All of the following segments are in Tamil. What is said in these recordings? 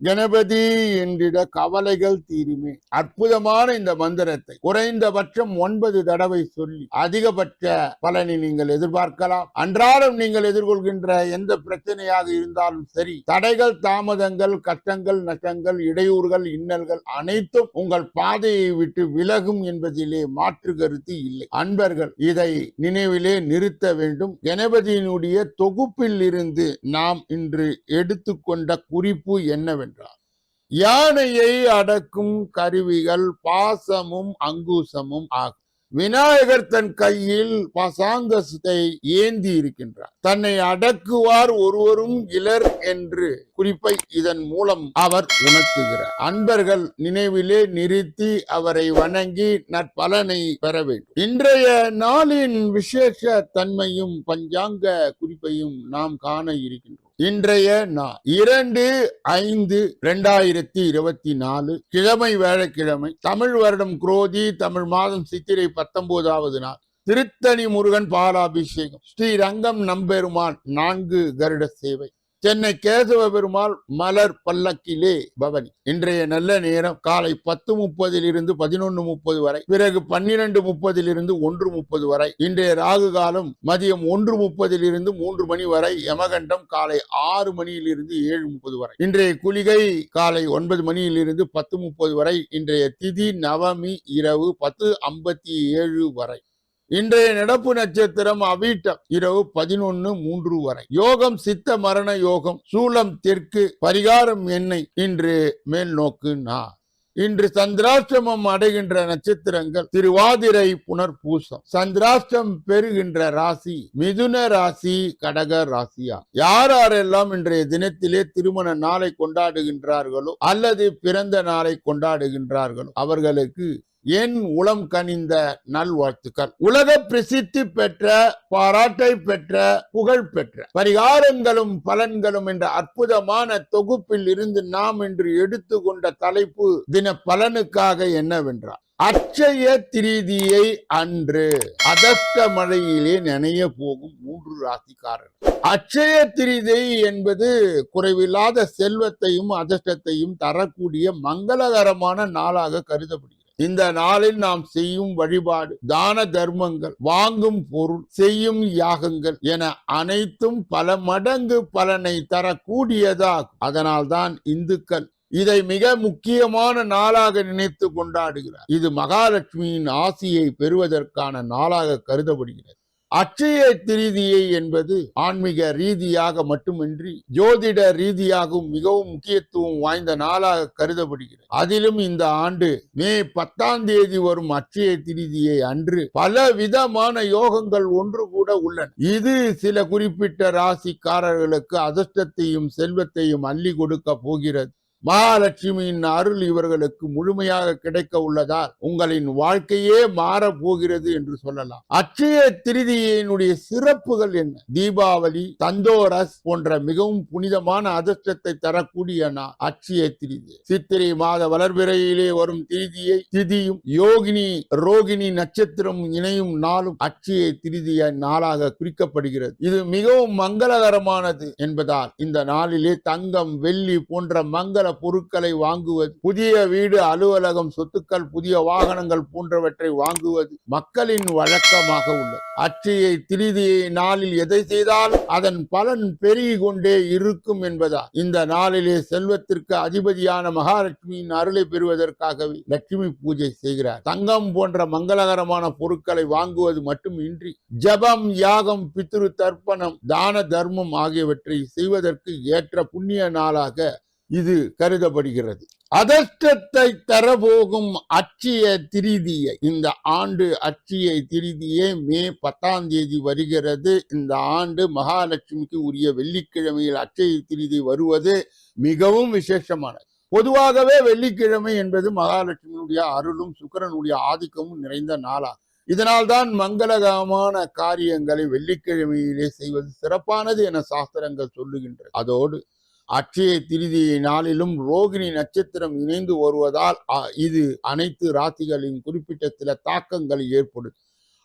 கணபதி என்றிட கவலைகள் தீருமே. அற்புதமான இந்த மந்திரத்தை. குறைந்தபட்சம் ஒன்பது தடவை சொல்லி அதிகபட்ச பலனை நீங்கள் எதிர்பார்க்கலாம். அன்றாடம் நீங்கள் எதிர்கொள்கின்ற எந்த பிரச்சனையாக இருந்தாலும் சரி தடைகள் தாமதங்கள் கஷ்டங்கள் நஷ்டங்கள் இடையூறுகள் இன்னல்கள் அனைத்தும் உங்கள் பாதையை விட்டு விலகும் என்பதிலே மாற்று கருத்து இல்லை. அன்பர்கள் இதை நினைவிலே நிறுத்த வேண்டும். கணபதியினுடைய தொகுப்பில் இருந்து நாம் இன்று எடுத்துக்கொண்ட குறிப்பு என்னவென்றால் யானையை அடக்கும் கருவிகள் பாசமும் அங்குசமும் ஆகும். விநாயகர் தன் கையில் பசாங்கத்தை ஏந்தி இருக்கின்றார். தன்னை அடக்குவார் ஒருவரும் இலர் என்று குறிப்பை இதன் மூலம் அவர் உணர்த்துகிறார். அன்பர்கள் நினைவிலே நிறுத்தி அவரை வணங்கி நற்பலனை பெற வேண்டும். இன்றைய நாளின் விசேஷ தன்மையும் பஞ்சாங்க குறிப்பையும் நாம் காண இருக்கின்றோம். இன்றைய நாள். இரண்டு ஐந்து இரண்டாயிரத்தி இருபத்தி நாலு கிழமை வேழக்கிழமை தமிழ் வருடம் குரோதி தமிழ் மாதம் சித்திரை பத்தொன்பதாவது நாள். திருத்தணி முருகன் பாலாபிஷேகம். ஸ்ரீரங்கம் நம்பெருமான் நான்கு கருட சேவை. சென்னை கேசவ பெருமாள் மலர் பல்லக்கிலே பவனி. இன்றைய நல்ல நேரம் காலை பத்து முப்பதில் இருந்து பதினொன்று முப்பது வரை பிறகு பன்னிரண்டு முப்பதில் இருந்து ஒன்று முப்பது வரை இன்றைய ராகு காலம் மதியம் ஒன்று முப்பதில் இருந்து மூன்று மணி வரை யமகண்டம் காலை ஆறு மணியில் இருந்து ஏழு முப்பது வரை. இன்றைய குளிகை காலை ஒன்பது மணியில் இருந்து பத்து முப்பது வரை இன்றைய திதி நவமி இரவு பத்து ஐம்பத்தி ஏழு வரை. இன்றைய நடப்பு நட்சத்திரம் அவிட்டம். இரவு பதினொன்னு மூன்று வரை. யோகம் சித்த மரண யோகம். சூலம் தெற்கு. பரிகாரம் எண்ணெய் இன்று மேல் நோக்கு நா. இன்று சந்திராஷ்டமம் அடைகின்ற நட்சத்திரங்கள் திருவாதிரை புனர்பூசம். சந்திராஷ்டம் பெறுகின்ற ராசி மிதுன ராசி கடக ராசியா. யார் யாரெல்லாம் இன்றைய தினத்திலே திருமண நாளை கொண்டாடுகின்றார்களோ அல்லது பிறந்த நாளை கொண்டாடுகின்றார்களோ அவர்களுக்கு என் உளம் கனிந்த நல்வாழ்த்துக்கள். உலக பிரசித்தி பெற்ற பாராட்டை பெற்ற புகழ் பெற்ற பரிகாரங்களும் பலன்களும் என்ற அற்புதமான தொகுப்பில் இருந்து நாம் இன்று எடுத்துக்கொண்ட தலைப்பு தின பலனுக்காக என்னவென்றால் அட்சய திரிதியை அன்று அதஷ்ட மழையிலே நனைய போகும் மூன்று ராசிக்காரர்கள். அட்சய திரிதை என்பது குறைவில்லாத செல்வத்தையும் அதிர்ஷ்டத்தையும் தரக்கூடிய மங்களகரமான நாளாக கருதப்படுகிறது. இந்த நாளில் நாம் செய்யும் வழிபாடு தான தர்மங்கள் வாங்கும் பொருள் செய்யும் யாகங்கள் என அனைத்தும் பல மடங்கு பலனை தரக்கூடியதாகும். அதனால்தான் இந்துக்கள் இதை மிக முக்கியமான நாளாக நினைத்து கொண்டாடுகிறார். இது மகாலட்சுமியின் ஆசியை பெறுவதற்கான நாளாக கருதப்படுகிறது. அட்சய திருதியை என்பது ஆன்மீக ரீதியாக மட்டுமின்றி ஜோதிட ரீதியாகவும் மிகவும் முக்கியத்துவம் வாய்ந்த நாளாக கருதப்படுகிறது. அதிலும் இந்த ஆண்டு மே பத்தாம் தேதி வரும் அட்சய திருதியை அன்று பல விதமான யோகங்கள் ஒன்று கூட உள்ளன. இது சில குறிப்பிட்ட ராசிக்காரர்களுக்கு அதிர்ஷ்டத்தையும் செல்வத்தையும் அள்ளி கொடுக்க போகிறது. மகாலட்சுமியின் அருள் இவர்களுக்கு முழுமையாக கிடைக்க உள்ளதால் உங்களின் வாழ்க்கையே மாறப் போகிறது என்று சொல்லலாம். அச்சய திருதியினுடைய சிறப்புகள் என்ன? தீபாவளி தந்தோரஸ் போன்ற மிகவும் புனிதமான அதிர்ஷ்டத்தை தரக்கூடிய அச்சய திருதி. சித்திரை மாத வளர்பிறையிலே வரும் திருதியை திதியும் யோகினி ரோகிணி நட்சத்திரம் இணையும் நாளும் அச்சய திருதிய நாளாக குறிக்கப்படுகிறது. இது மிகவும் மங்களகரமானது என்பதால் இந்த நாளிலே தங்கம் வெள்ளி போன்ற மங்கள பொருட்களை வாங்குவது புதிய வீடு அலுவலகம் சொத்துக்கள் புதிய வாகனங்கள் போன்றவற்றை வாங்குவது மக்களின் வழக்கமாக உள்ளது. அச்சையை திருதியை நாளில் எதை செய்தால் அதன் பலன் பெருகி கொண்டே இருக்கும் என்பதால் இந்த நாளிலே செல்வத்திற்கு அதிபதியான மகாலட்சுமியின் அருளை பெறுவதற்காகவே லட்சுமி பூஜை செய்கிறார். தங்கம் போன்ற மங்களகரமான பொருட்களை வாங்குவது மட்டுமின்றி ஜபம் யாகம் பித்ரு தர்ப்பணம் தான தர்மம் ஆகியவற்றை செய்வதற்கு ஏற்ற புண்ணிய நாளாக இது கருதப்படுகிறது. அதர்ஷ்டத்தை தரபோகும் அட்சய திரிதியை இந்த ஆண்டு அட்சய திரிதியே மே பத்தாம் தேதி வருகிறது. இந்த ஆண்டு மகாலட்சுமிக்கு உரிய வெள்ளிக்கிழமையில் அச்சய திரிதி வருவது மிகவும் விசேஷமானது. பொதுவாகவே வெள்ளிக்கிழமை என்பது மகாலட்சுமியுடைய அருளும் சுக்கரனுடைய ஆதிக்கமும் நிறைந்த நாளாகும். இதனால்தான் மங்களகரமான காரியங்களை வெள்ளிக்கிழமையிலே செய்வது சிறப்பானது என சாஸ்திரங்கள் சொல்லுகின்றது அதோடு அட்சய திருதியை நாளிலும் ரோகிணி நட்சத்திரம் இணைந்து வருவதால் இது அனைத்து ராசிகளின் குறிப்பிட்ட சில தாக்கங்களை ஏற்படும்.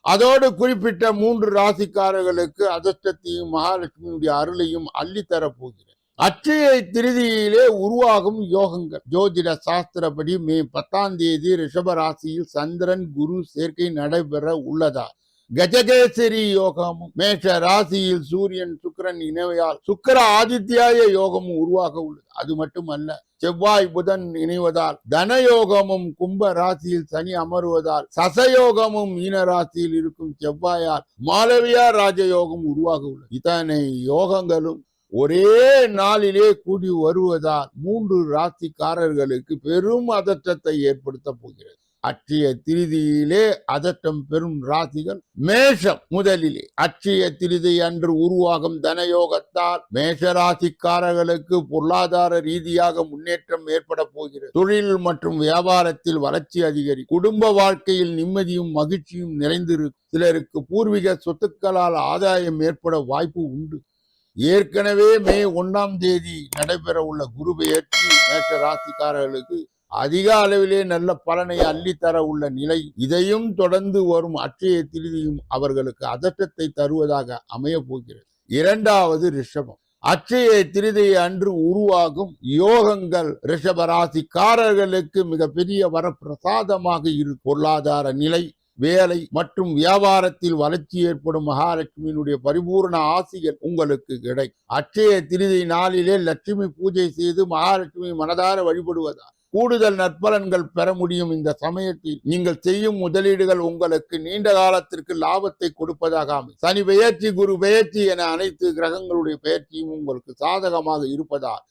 அதோடு குறிப்பிட்ட மூன்று ராசிக்காரர்களுக்கு அதிர்ஷ்டத்தையும் மகாலட்சுமியுடைய அருளையும் அள்ளித்தரப்போகிறேன் அட்சய திருதியிலே உருவாகும் யோகங்கள். ஜோதிட சாஸ்திரப்படி மே பத்தாம் தேதி ரிஷப ராசியில் சந்திரன் குரு சேர்க்கை நடைபெற உள்ளதா கஜகேசரி யோகமும் மேஷ ராசியில் சூரியன் சுக்கிரன் இணைவையால் சுக்கர ஆதித்யாய யோகமும் உருவாக உள்ளது. அது மட்டுமல்ல செவ்வாய் புதன் இணைவதால் தனயோகமும் கும்ப ராசியில் சனி அமருவதால் சசயோகமும் மீன ராசியில் இருக்கும் செவ்வாயால் மாலவியா ராஜயோகம் உருவாக உள்ளது. இத்தனை யோகங்களும் ஒரே நாளிலே கூடி வருவதால் மூன்று ராசிக்காரர்களுக்கு பெரும் அதற்றத்தை ஏற்படுத்த போகிறது. அட்சய திருதியிலே அதட்டம் பெறும் ராசிகள் மேஷம் முதலிலே. அட்சய திருதி அன்று உருவாகும் தனயோகத்தால் மேஷ ராசிக்காரர்களுக்கு பொருளாதார ரீதியாக முன்னேற்றம் ஏற்பட போகிறது. தொழில் மற்றும் வியாபாரத்தில் வளர்ச்சி அதிகரி குடும்ப வாழ்க்கையில் நிம்மதியும் மகிழ்ச்சியும் நிறைந்திருக்கும். சிலருக்கு பூர்வீக சொத்துக்களால் ஆதாயம் ஏற்பட வாய்ப்பு உண்டு. ஏற்கனவே மே ஒன்னாம் தேதி நடைபெற உள்ள குரு பெயர்ச்சி மேஷ ராசிக்காரர்களுக்கு அதிக அளவிலே நல்ல பலனை அள்ளித்தர உள்ள நிலை இதையும் தொடர்ந்து வரும் அட்சய திருதியும் அவர்களுக்கு அதட்டத்தை தருவதாக அமைய போகிறது. இரண்டாவது ரிஷபம். அச்சய திருதை அன்று உருவாகும் யோகங்கள் ரிஷபராசிக்காரர்களுக்கு மிகப்பெரிய வரப்பிரசாதமாக இரு பொருளாதார நிலை வேலை மற்றும் வியாபாரத்தில் வளர்ச்சி ஏற்படும் மகாலட்சுமியினுடைய பரிபூர்ண ஆசிகள் உங்களுக்கு கிடை அட்சய திருதி நாளிலே லட்சுமி பூஜை செய்து மகாலட்சுமி மனதார வழிபடுவதால் கூடுதல் நற்பலன்கள் பெற முடியும் இந்த சமயத்தில். நீங்கள் செய்யும் முதலீடுகள் உங்களுக்கு நீண்ட காலத்திற்கு லாபத்தை கொடுப்பதாக அமையும். சனி பெயர்ச்சி குரு பெயர்ச்சி என அனைத்து கிரகங்களுடைய பெயர்ச்சியும் உங்களுக்கு சாதகமாக இருப்பதால்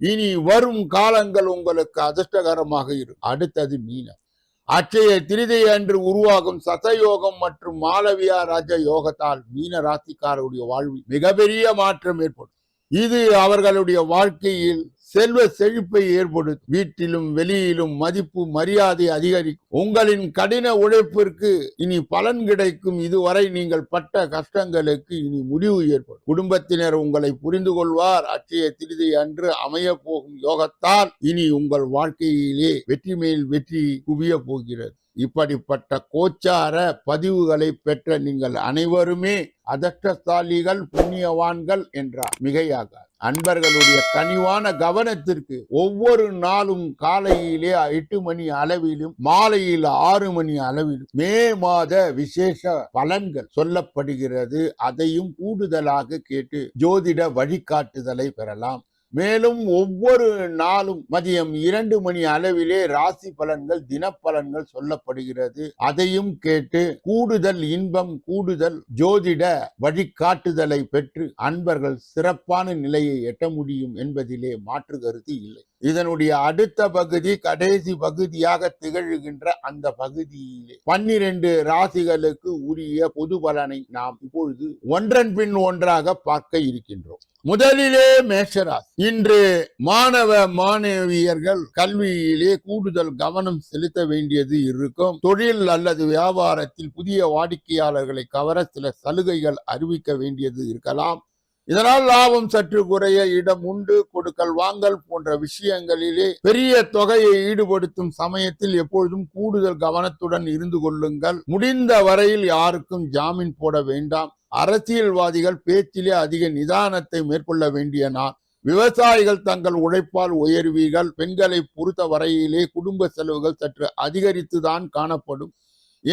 இனி வரும் காலங்கள் உங்களுக்கு அதிர்ஷ்டகரமாக இருக்கும். அடுத்தது மீனம். அச்சைய திருதை அன்று உருவாகும் சசயோகம் மற்றும் மாலவியா ராஜ யோகத்தால் மீன ராசிக்காரருடைய வாழ்வில் மிகப்பெரிய மாற்றம் ஏற்படும். இது அவர்களுடைய வாழ்க்கையில் செல்வ செழிப்பை ஏற்படுத்தும் வீட்டிலும் வெளியிலும் மதிப்பு மரியாதை அதிகரிக்கும். உங்களின் கடின உழைப்பிற்கு இனி பலன் கிடைக்கும். இதுவரை நீங்கள் பட்ட கஷ்டங்களுக்கு இனி முடிவு ஏற்படும். குடும்பத்தினர் உங்களை புரிந்து கொள்வார். அச்சய திருதி அன்று அமைய போகும் யோகத்தால் இனி உங்கள் வாழ்க்கையிலே வெற்றி மேல் வெற்றி குவிய போகிறது. இப்படிப்பட்ட கோச்சார பதிவுகளை பெற்ற நீங்கள் அனைவருமே அதஷ்டசாலிகள் புண்ணியவான்கள் என்றார். மிகையாக அன்பர்களுடைய கனிவான கவனத்திற்கு ஒவ்வொரு நாளும் காலையிலே எட்டு மணி அளவிலும் மாலையில் ஆறு மணி அளவிலும் மே மாத விசேஷ பலன்கள் சொல்லப்படுகிறது. அதையும் கூடுதலாக கேட்டு ஜோதிட வழிகாட்டுதலை பெறலாம். மேலும் ஒவ்வொரு நாளும் மதியம் இரண்டு மணி அளவிலே ராசி பலன்கள் தினப்பலன்கள் சொல்லப்படுகிறது. அதையும் கேட்டு கூடுதல் இன்பம் கூடுதல் ஜோதிட வழிகாட்டுதலை பெற்று அன்பர்கள் சிறப்பான நிலையை எட்ட முடியும் என்பதிலே மாற்று கருத்து இல்லை. இதனுடைய அடுத்த பகுதி கடைசி பகுதியாக திகழ்கின்ற அந்த பகுதியிலே. பன்னிரண்டு ராசிகளுக்கு உரிய பொது பலனை நாம் இப்பொழுது ஒன்றன் பின் ஒன்றாக பார்க்க இருக்கின்றோம். முதலிலே மேஷராசி. இன்று மாணவ மாணவியர்கள் கல்வியிலே கூடுதல் கவனம் செலுத்த வேண்டியது இருக்கும். தொழில் அல்லது வியாபாரத்தில் புதிய வாடிக்கையாளர்களை கவர சில சலுகைகள் அறிவிக்க வேண்டியது இருக்கலாம். இதனால் லாபம் சற்று குறைய இடம் உண்டு. கொடுக்கல் வாங்கல் போன்ற விஷயங்களிலே பெரிய தொகையை ஈடுபடுத்தும் சமயத்தில் எப்பொழுதும் கூடுதல் கவனத்துடன் இருந்து கொள்ளுங்கள். முடிந்த வரையில் யாருக்கும் ஜாமீன் போட வேண்டாம். அரசியல்வாதிகள் பேச்சிலே அதிக நிதானத்தை மேற்கொள்ள வேண்டிய நான் விவசாயிகள் தங்கள் உழைப்பால் உயர்வீர்கள். பெண்களை பொறுத்த வரையிலே குடும்ப செலவுகள் சற்று அதிகரித்துதான் காணப்படும்.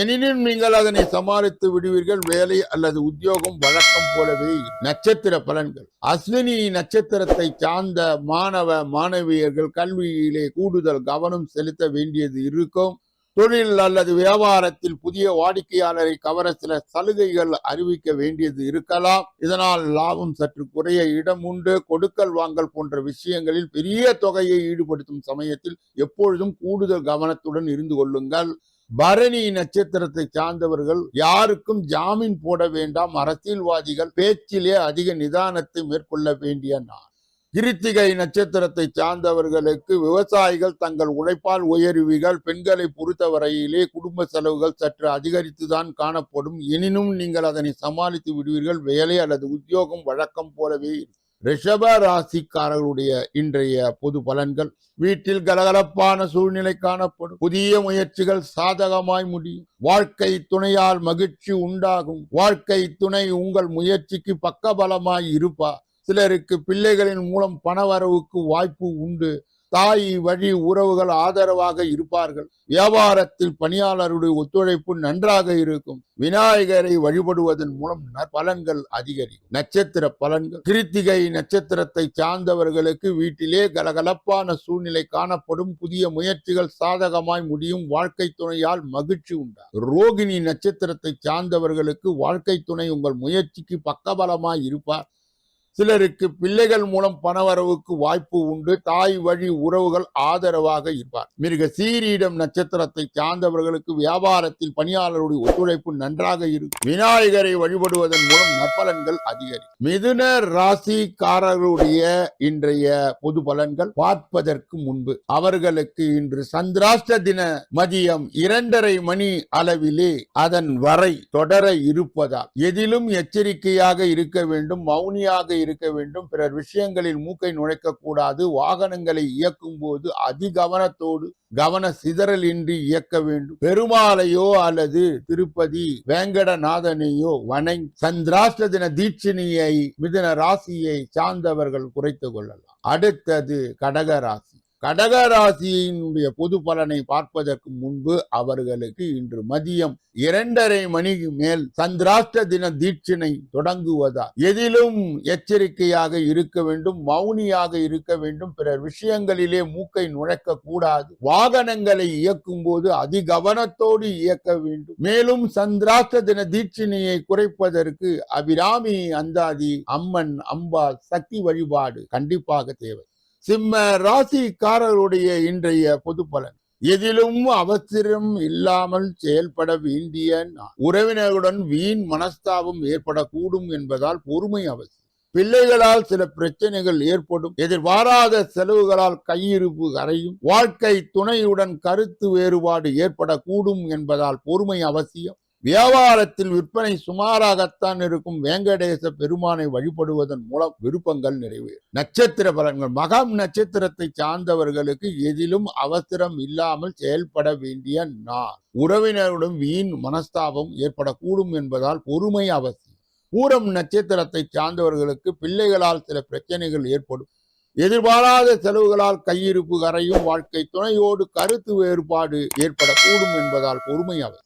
எனினும் நீங்கள் அதனை சமாளித்து விடுவீர்கள். வேலை அல்லது உத்தியோகம் வழக்கம் போலவே நட்சத்திர பலன்கள். அஸ்வினி நட்சத்திரத்தை சார்ந்த மாணவ மாணவியர்கள் கல்வியிலே கூடுதல் கவனம் செலுத்த வேண்டியது இருக்கும். தொழில் அல்லது வியாபாரத்தில் புதிய வாடிக்கையாளரை கவர சில சலுகைகள் அறிவிக்க வேண்டியது இருக்கலாம். இதனால் லாபம் சற்று குறைய இடம் உண்டு. கொடுக்கல் வாங்கல் போன்ற விஷயங்களில் பெரிய தொகையை ஈடுபடுத்தும் சமயத்தில் எப்பொழுதும் கூடுதல் கவனத்துடன் இருந்து கொள்ளுங்கள். பரணி நட்சத்திரத்தை சார்ந்தவர்கள் யாருக்கும் ஜாமீன் போட வேண்டாம். அரசியல்வாதிகள் பேச்சிலே அதிக நிதானத்தை மேற்கொள்ள வேண்டிய நாள். கிருத்திகை நட்சத்திரத்தை சார்ந்தவர்களுக்கு விவசாயிகள் தங்கள் உழைப்பால் உயர்வுகள் பெண்களை பொறுத்தவரையிலே குடும்ப செலவுகள் சற்று அதிகரித்துதான் காணப்படும். எனினும் நீங்கள் அதனை சமாளித்து விடுவீர்கள். வேலை அல்லது உத்தியோகம் வழக்கம் போலவே இருக்கும். ரிஷப ராசிக்காரர்களுடைய இன்றைய பொது பலன்கள் வீட்டில் கலகலப்பான சூழ்நிலை காணப்படும். புதிய முயற்சிகள் சாதகமாய் முடியும். வாழ்க்கை துணையால் மகிழ்ச்சி உண்டாகும். வாழ்க்கை துணை உங்கள் முயற்சிக்கு பக்கபலமாய் இருப்பா. சிலருக்கு பிள்ளைகளின் மூலம் பணவரவுக்கு வாய்ப்பு உண்டு. தாய் வழி உறவுகள் ஆதரவாக இருப்பார்கள். வியாபாரத்தில் பணியாளருடைய ஒத்துழைப்பு நன்றாக இருக்கும். விநாயகரை வழிபடுவதன் மூலம் பலன்கள் அதிகரிக்கும். நட்சத்திர பலன்கள். கிருத்திகை நட்சத்திரத்தை சார்ந்தவர்களுக்கு வீட்டிலே கலகலப்பான சூழ்நிலை காணப்படும். புதிய முயற்சிகள் சாதகமாய் முடியும். வாழ்க்கை துணையால் மகிழ்ச்சி உண்டா ரோகிணி நட்சத்திரத்தை சார்ந்தவர்களுக்கு வாழ்க்கை துணை உங்கள் முயற்சிக்கு பக்கபலமாய் இருப்பார். சிலருக்கு பிள்ளைகள் மூலம் பணவரவுக்கு வாய்ப்பு உண்டு. தாய் வழி உறவுகள் ஆதரவாக இருப்பார். மிருக சீரியிடம் நட்சத்திரத்தை சார்ந்தவர்களுக்கு வியாபாரத்தில் பணியாளருடைய ஒத்துழைப்பு நன்றாக இருக்கும். விநாயகரை வழிபடுவதன் மூலம் நற்பலன்கள் அதிகரிக்கும். மிதுன ராசிக்காரர்களுடைய இன்றைய பொது பலன்கள் பார்ப்பதற்கு முன்பு அவர்களுக்கு இன்று சந்திராஷ்ட தின மதியம் இரண்டரை மணி அளவிலே அதன் வரை தொடர இருப்பதால் எதிலும் எச்சரிக்கையாக இருக்க வேண்டும். மௌனியாக இருக்க வேண்டும். பிறர் விஷயங்களில் மூக்கை நுழைக்க கூடாது வாகனங்களை இயக்கும் போது அதிகவனத்தோடு கவன சிதறல் இன்றி இயக்க வேண்டும். பெருமாளையோ அல்லது திருப்பதி வேங்கடநாதனையோ வனை சந்திராஷ்ட தின தீட்சிணியை மிதுன ராசியை சார்ந்தவர்கள் குறைத்து கொள்ளலாம். அடுத்தது கடக ராசி. கடக ராசியினுடைய பொது பலனை பார்ப்பதற்கு முன்பு அவர்களுக்கு இன்று மதியம் இரண்டரை மணிக்கு மேல் சந்திராஷ்ட தின தீட்சிணை தொடங்குவதால் எதிலும் எச்சரிக்கையாக இருக்க வேண்டும் மௌனியாக இருக்க வேண்டும். பிறர் விஷயங்களிலே மூக்கை நுழைக்க கூடாது. வாகனங்களை இயக்கும் போது அதிகவனத்தோடு இயக்க வேண்டும். மேலும் சந்திராஷ்ட தின தீட்சிணையை குறைப்பதற்கு அபிராமி அந்தாதி அம்மன் அம்பாள் சக்தி வழிபாடு கண்டிப்பாக தேவை. சிம்ம ராசிக்காரருடைய இன்றைய பொது பலன். எதிலும் அவசரம் இல்லாமல் செயல்பட வேண்டிய உறவினர்களுடன் வீண் மனஸ்தாபம் ஏற்படக்கூடும் என்பதால் பொறுமை அவசியம். பிள்ளைகளால் சில பிரச்சனைகள் ஏற்படும். எதிர்பாராத செலவுகளால் கையிருப்பு அறையும் வாழ்க்கை துணையுடன் கருத்து வேறுபாடு ஏற்படக்கூடும் என்பதால் பொறுமை அவசியம். வியாபாரத்தில் விற்பனை சுமாராகத்தான் இருக்கும். வேங்கடேச பெருமானை வழிபடுவதன் மூலம் விருப்பங்கள் நிறைவேறும். நட்சத்திர பலன்கள். மகம் நட்சத்திரத்தை சார்ந்தவர்களுக்கு எதிலும் அவசரம் இல்லாமல் செயல்பட வேண்டிய நான் உறவினருடன் வீண் மனஸ்தாபம் ஏற்படக்கூடும் என்பதால் பொறுமை அவசியம். பூரம் நட்சத்திரத்தை சார்ந்தவர்களுக்கு பிள்ளைகளால் சில பிரச்சனைகள் ஏற்படும். எதிர்பாராத செலவுகளால் கையிருப்பு கரையும் வாழ்க்கை துணையோடு கருத்து வேறுபாடு ஏற்படக்கூடும் என்பதால் பொறுமை அவசியம்.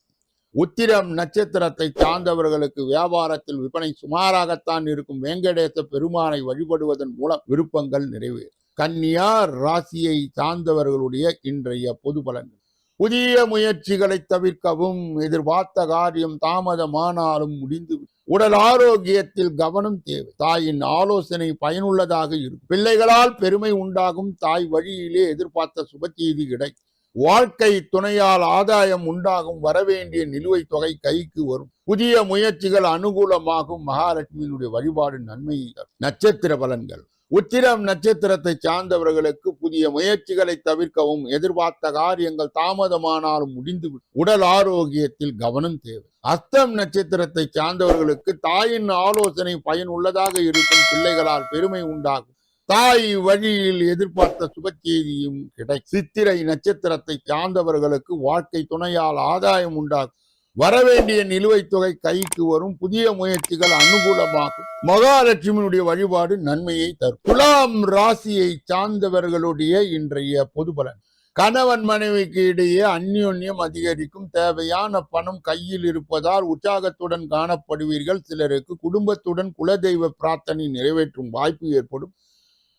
உத்திரம் நட்சத்திரத்தை சார்ந்தவர்களுக்கு வியாபாரத்தில் விற்பனை சுமாராகத்தான் இருக்கும் வேங்கடேச பெருமானை வழிபடுவதன் மூலம் விருப்பங்கள் நிறைவேறும். கன்னியா ராசியை சார்ந்தவர்களுடைய இன்றைய பொது பலன்கள். புதிய முயற்சிகளை தவிர்க்கவும் எதிர்பார்த்த காரியம் தாமதமானாலும் முடிந்து உடல் ஆரோக்கியத்தில் கவனம் தேவை. தாயின் ஆலோசனை பயனுள்ளதாக இருக்கும். பிள்ளைகளால் பெருமை உண்டாகும் தாய் வழியிலே எதிர்பார்த்த சுப செய்தி கிடைக்கும். வாழ்க்கை துணையால் ஆதாயம் உண்டாகும் வரவேண்டிய நிலுவைத் தொகை கைக்கு வரும். புதிய முயற்சிகள் அனுகூலமாகும். மகாலட்சுமியினுடைய வழிபாடு நன்மை நட்சத்திர பலன்கள். உத்திரம் நட்சத்திரத்தை சார்ந்தவர்களுக்கு புதிய முயற்சிகளை தவிர்க்கவும் எதிர்பார்த்த காரியங்கள் தாமதமானாலும் முடிந்து உடல் ஆரோக்கியத்தில் கவனம் தேவை. அஸ்தம் நட்சத்திரத்தை சார்ந்தவர்களுக்கு தாயின் ஆலோசனை பயனுள்ளதாக இருக்கும். பிள்ளைகளால் பெருமை உண்டாகும். தாய் வழியில் எதிர்பார்த்த சுப செய்தியும் கிடை சித்திரை நட்சத்திரத்தை சார்ந்தவர்களுக்கு வாழ்க்கை துணையால் ஆதாயம் உண்டாகும். வரவேண்டிய நிலுவைத் தொகை கைக்கு வரும். புதிய முயற்சிகள் அனுகூலமாகும். மகாலட்சுமியினுடைய வழிபாடு நன்மையை தரும். துலாம் ராசியை சார்ந்தவர்களுடைய இன்றைய பொது பலன். கணவன் மனைவிக்கு இடையே அந்யோன்யம் அதிகரிக்கும். தேவையான பணம் கையில் இருப்பதால் உற்சாகத்துடன் காணப்படுவீர்கள். சிலருக்கு குடும்பத்துடன் குலதெய்வ பிரார்த்தனை நிறைவேற்றும் வாய்ப்பு ஏற்படும்.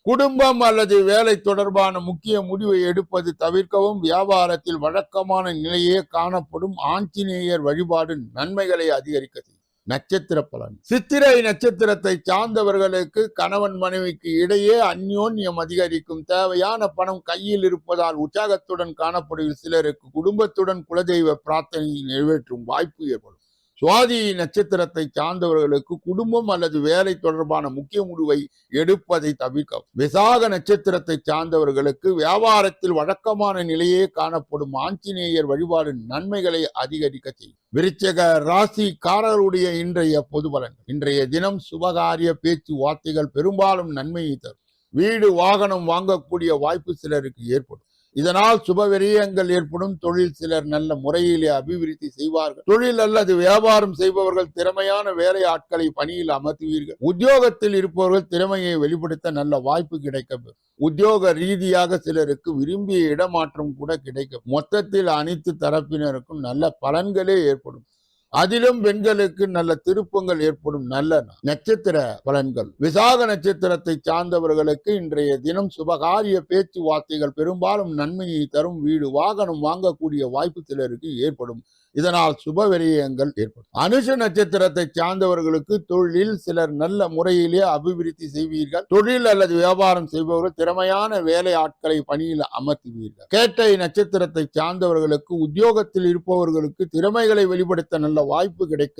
குடும்பம் அல்லது வேலை தொடர்பான முக்கிய முடிவை எடுப்பது தவிர்க்கவும் வியாபாரத்தில் வழக்கமான நிலையே காணப்படும் ஆஞ்சநேயர் வழிபாடு நன்மைகளை அதிகரிக்க செய்யும் நட்சத்திர பலன். சித்திரை நட்சத்திரத்தை சார்ந்தவர்களுக்கு கணவன் மனைவிக்கு இடையே அந்யோன்யம் அதிகரிக்கும். தேவையான பணம் கையில் இருப்பதால் உற்சாகத்துடன் காணப்படும். சிலருக்கு குடும்பத்துடன் குலதெய்வ பிரார்த்தனையை நிறைவேற்றும் வாய்ப்பு ஏற்படும். சுவாதி நட்சத்திரத்தை சார்ந்தவர்களுக்கு குடும்பம் அல்லது வேலை தொடர்பான முக்கிய முடிவை எடுப்பதை தவிர்க்கவும். விசாக நட்சத்திரத்தை சார்ந்தவர்களுக்கு வியாபாரத்தில் வழக்கமான நிலையே காணப்படும் ஆஞ்சநேயர் வழிபாடு நன்மைகளை அதிகரிக்க செய்யும். விருச்சக ராசிக்காரர்களுடைய இன்றைய பொது பலன் இன்றைய தினம் சுபகாரிய பேச்சு வார்த்தைகள் பெரும்பாலும் நன்மையை தரும். வீடு வாகனம் வாங்கக்கூடிய வாய்ப்பு சிலருக்கு ஏற்படும். இதனால் சுபவிரயங்கள் ஏற்படும். தொழில் சிலர் நல்ல முறையிலே அபிவிருத்தி செய்வார்கள். தொழில் அல்லது வியாபாரம் செய்பவர்கள் திறமையான வேலை ஆட்களை பணியில் அமர்த்துவீர்கள். உத்தியோகத்தில் இருப்பவர்கள் திறமையை வெளிப்படுத்த நல்ல வாய்ப்பு கிடைக்கும். உத்தியோக ரீதியாக சிலருக்கு விரும்பிய இடமாற்றம் கூட கிடைக்கும். மொத்தத்தில் அனைத்து தரப்பினருக்கும் நல்ல பலன்களே ஏற்படும். அதிலும் பெண்களுக்கு நல்ல திருப்பங்கள் ஏற்படும் நல்ல நட்சத்திர பலன்கள். விசாக நட்சத்திரத்தை சார்ந்தவர்களுக்கு இன்றைய தினம் சுபகாரிய பேச்சுவார்த்தைகள் பெரும்பாலும் நன்மையை தரும் வீடு வாகனம் வாங்கக்கூடிய வாய்ப்பு சிலருக்கு ஏற்படும். இதனால் சுப விரயங்கள் ஏற்படும். அனுஷ நட்சத்திரத்தை சார்ந்தவர்களுக்கு தொழிலில் சிலர் நல்ல முறையிலே அபிவிருத்தி செய்வீர்கள். தொழில் அல்லது வியாபாரம் செய்பவர்கள் திறமையான வேலை ஆட்களை பணியில் அமர்த்துவீர்கள். கேட்டை நட்சத்திரத்தை சார்ந்தவர்களுக்கு உத்தியோகத்தில் இருப்பவர்களுக்கு திறமைகளை வெளிப்படுத்த நல்ல வாய்ப்பு கிடைக்க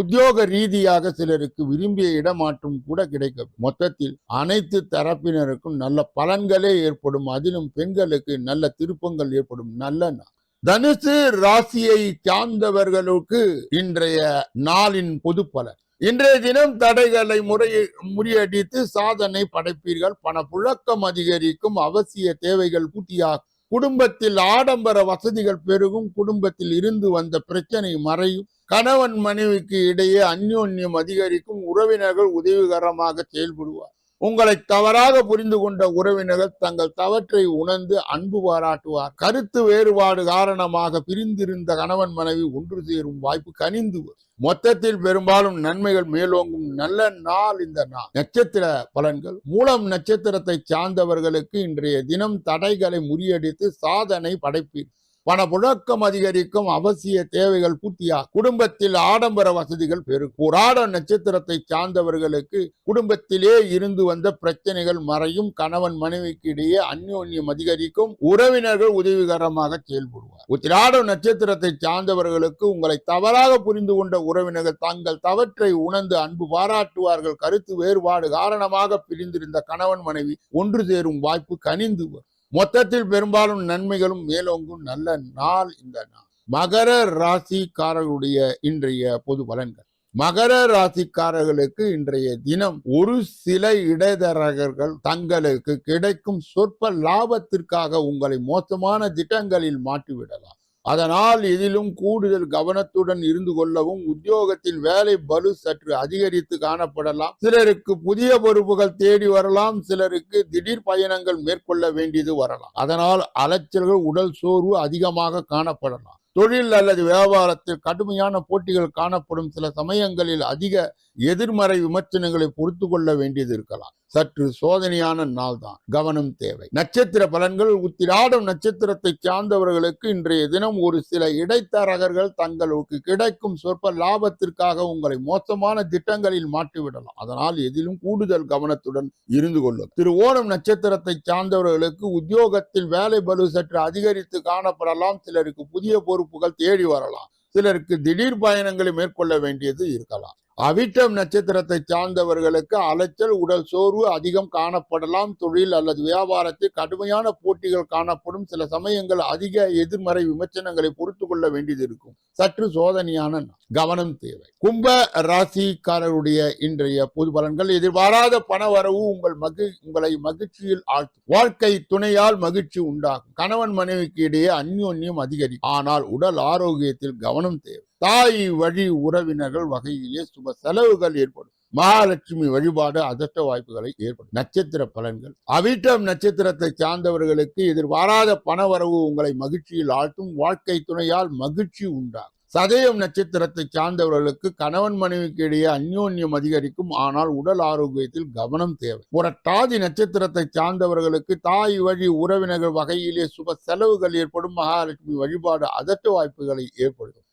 உத்தியோக ரீதியாக சிலருக்கு விரும்பிய இடமாற்றம் கூட கிடைக்கும் மொத்தத்தில் அனைத்து தரப்பினருக்கும் நல்ல பலன்களே ஏற்படும். அதிலும் பெண்களுக்கு நல்ல திருப்பங்கள் ஏற்படும். நல்ல நாள். தனுசு ராசியை சார்ந்தவர்களுக்கு இன்றைய நாளின் பொது பலன் இன்றைய தினம் தடைகளை முறையை முறியடித்து சாதனை படைப்பீர்கள். பணப்புழக்கம் அதிகரிக்கும் அவசிய தேவைகள் பூர்த்தியாகும் குடும்பத்தில் ஆடம்பர வசதிகள் பெருகும் குடும்பத்தில் இருந்து வந்த பிரச்சனை மறையும். கணவன் மனைவிக்கு இடையே அந்யோன்யம் அதிகரிக்கும் உறவினர்கள் உதவிகரமாக செயல்படுவார். உங்களை தவறாக புரிந்து கொண்ட உறவினர்கள் தங்கள் தவற்றை உணர்ந்து அன்பு பாராட்டுவார். கருத்து வேறுபாடு காரணமாக பிரிந்திருந்த கணவன் மனைவி ஒன்று சேரும் வாய்ப்பு கனிந்து மொத்தத்தில் பெரும்பாலும் நன்மைகள் மேலோங்கும் நல்ல நாள் இந்த நாள். நட்சத்திர பலன்கள். மூலம் நட்சத்திரத்தை சார்ந்தவர்களுக்கு இன்றைய தினம் தடைகளை முறியடித்து சாதனை படைப்பீர்கள் பணப்புழக்கம் அதிகரிக்கும் அவசிய தேவைகள் பூர்த்தியாகும் குடும்பத்தில் ஆடம்பர வசதிகள் பெருகும் புராட நட்சத்திரத்தை சார்ந்தவர்களுக்கு குடும்பத்திலே இருந்து வந்த பிரச்சனைகள் மறையும் கணவன் மனைவிக்கு இடையே அந்யோன்யம் அதிகரிக்கும் உறவினர்கள் உதவிகரமாக செயல்படுவார். உத்திராட நட்சத்திரத்தை சார்ந்தவர்களுக்கு உங்களை தவறாக புரிந்து கொண்ட உறவினர்கள் தங்கள் தவற்றை உணர்ந்து அன்பு பாராட்டுவார்கள் கருத்து வேறுபாடு காரணமாக பிரிந்திருந்த கணவன் மனைவி ஒன்று சேரும் வாய்ப்பு கனிந்து வரும். மொத்தத்தில் பெரும்பாலும் நன்மைகளும் மேலோங்கும் நல்ல நாள் இந்த நாள். மகர ராசிக்காரர்களுடைய இன்றைய பொது பலன்கள். மகர ராசிக்காரர்களுக்கு இன்றைய தினம் ஒரு சில இடைத்தரகர்கள் தங்களுக்கு கிடைக்கும் சொற்ப லாபத்திற்காக உங்களை மோசமான திட்டங்களில் மாற்றிவிடலாம் அதனால் இதிலும் கூடுதல் கவனத்துடன் இருந்து கொள்ளவும் உத்தியோகத்தில் வேலை பலு சற்று அதிகரித்து காணப்படலாம். சிலருக்கு புதிய பொறுப்புகள் தேடி வரலாம். சிலருக்கு திடீர் பயணங்கள் மேற்கொள்ள வேண்டியது வரலாம். அதனால் அலைச்சல்கள் உடல் சோர்வு அதிகமாக காணப்படலாம். தொழில் அல்லது வியாபாரத்தில் கடுமையான போட்டிகள் காணப்படும் சில சமயங்களில் அதிக எதிர்மறை விமர்சனங்களை பொறுத்து கொள்ள வேண்டியது இருக்கலாம். சற்று சோதனையான நாள் தான் கவனம் தேவை. நட்சத்திர பலன்கள் உத்திராடும் நட்சத்திரத்தை சார்ந்தவர்களுக்கு இன்றைய தினம் ஒரு சில இடைத்தரகர்கள் தங்களுக்கு கிடைக்கும் சொற்ப லாபத்திற்காக உங்களை மோசமான திட்டங்களில் மாற்றிவிடலாம். அதனால் எதிலும் கூடுதல் கவனத்துடன் இருந்து கொள்ளும். திரு ஓணம் நட்சத்திரத்தை சார்ந்தவர்களுக்கு உத்தியோகத்தில் வேலை பலு சற்று அதிகரித்து காணப்படலாம். சிலருக்கு புதிய பொறுப்புகள் தேடி வரலாம். சிலருக்கு திடீர் பயணங்களை மேற்கொள்ள வேண்டியது இருக்கலாம். அவிட்டம் நட்சத்திரத்தை சார்ந்தவர்களுக்கு அலைச்சல் உடல் சோர்வு அதிகம் காணப்படலாம். தொழில் அல்லது வியாபாரத்தில் கடுமையான போட்டிகள் காணப்படும். சில சமயங்கள் அதிக எதிர்மறை விமர்சனங்களை பொறுத்து கொள்ள வேண்டியது இருக்கும். சற்று சோதனையான கவனம் தேவை. கும்ப ராசிக்காரருடைய இன்றைய பொது பலன்கள். எதிர்பாராத பண வரவு உங்கள் மகி உங்களை மகிழ்ச்சியில் ஆழ்த்தும். வாழ்க்கை துணையால் மகிழ்ச்சி உண்டாகும். கணவன் மனைவிக்கு இடையே அந்யோன்யம் அதிகரிக்கும் ஆனால் உடல் ஆரோக்கியத்தில் கவனம் தேவை. தாய் வழி உறவினர்கள் வகையிலே சுப செலவுகள் ஏற்படும். மகாலட்சுமி வழிபாடு அதிர்ஷ்ட வாய்ப்புகளை ஏற்படும். நட்சத்திர பலன்கள். அவிட்டம் நட்சத்திரத்தை சார்ந்தவர்களுக்கு எதிர்பாராத பணவரவு உங்களை மகிழ்ச்சியில் ஆழ்த்தும். வாழ்க்கை துணையால் மகிழ்ச்சி உண்டாகும். சதயம் நட்சத்திரத்தை சார்ந்தவர்களுக்கு கணவன் மனைவிக்கு இடையே அந்யோன்யம் அதிகரிக்கும். ஆனால் உடல் ஆரோக்கியத்தில் கவனம் தேவை. புரட்டாதி நட்சத்திரத்தை சார்ந்தவர்களுக்கு தாய் வழி உறவினர்கள் வகையிலே சுப செலவுகள் ஏற்படும். மகாலட்சுமி வழிபாடு அதட்ட வாய்ப்புகளை ஏற்படுத்தும்.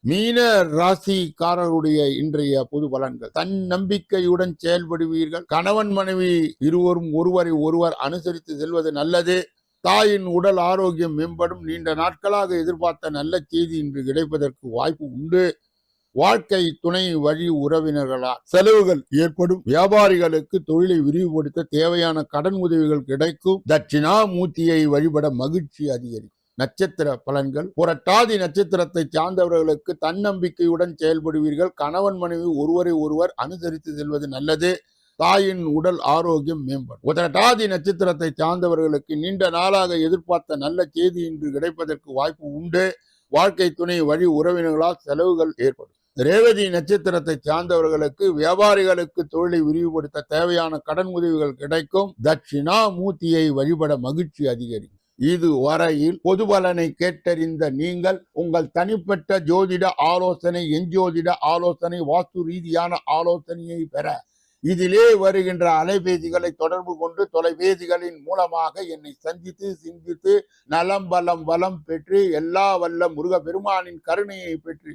மீன ராசிக்காரருடைய இன்றைய பொது பலன்கள். தன் நம்பிக்கையுடன் செயல்படுவீர்கள். கணவன் மனைவி இருவரும் ஒருவரை ஒருவர் அனுசரித்து செல்வது நல்லது. தாயின் உடல் ஆரோக்கியம் மேம்படும். நீண்ட நாட்களாக எதிர்பார்த்த நல்ல செய்தி இன்று கிடைப்பதற்கு வாய்ப்பு உண்டு. வாழ்க்கை துணை வழி உறவினர்களால் செலவுகள் ஏற்படும். வியாபாரிகளுக்கு தொழிலை விரிவுபடுத்த தேவையான கடன் உதவிகள் கிடைக்கும். தட்சிணாமூர்த்தியை வழிபட மகிழ்ச்சி அதிகரிக்கும். நட்சத்திர பலன்கள். புரட்டாதி நட்சத்திரத்தை சார்ந்தவர்களுக்கு தன்னம்பிக்கையுடன் செயல்படுவீர்கள். கணவன் மனைவி ஒருவரை ஒருவர் அனுசரித்து செல்வது நல்லது. தாயின் உடல் ஆரோக்கியம் மேம்படும். உதரட்டாதி நட்சத்திரத்தை சார்ந்தவர்களுக்கு நீண்ட நாளாக எதிர்பார்த்த நல்ல செய்தி இன்று கிடைப்பதற்கு வாய்ப்பு உண்டு. வாழ்க்கை துணை வழி உறவினர்களால் செலவுகள் ஏற்படும். ரேவதி நட்சத்திரத்தை சார்ந்தவர்களுக்கு வியாபாரிகளுக்கு தொழிலை விரிவுபடுத்த தேவையான கடன் உதவிகள் கிடைக்கும். தட்சிணாமூர்த்தியை வழிபட மகிழ்ச்சி அதிகரிக்கும். இது வரையில் பொது பலனை கேட்டறிந்த நீங்கள் உங்கள் தனிப்பட்ட ஜோதிட ஆலோசனை எஞ்சோதிட ஆலோசனை வாஸ்து ரீதியான ஆலோசனையை பெற. இதிலே வருகின்ற அலைபேசிகளை தொடர்பு கொண்டு தொலைபேசிகளின் மூலமாக என்னை சந்தித்து சிந்தித்து நலம் பலம் வளம் பெற்று எல்லா வல்ல முருக பெருமானின் கருணையை பெற்று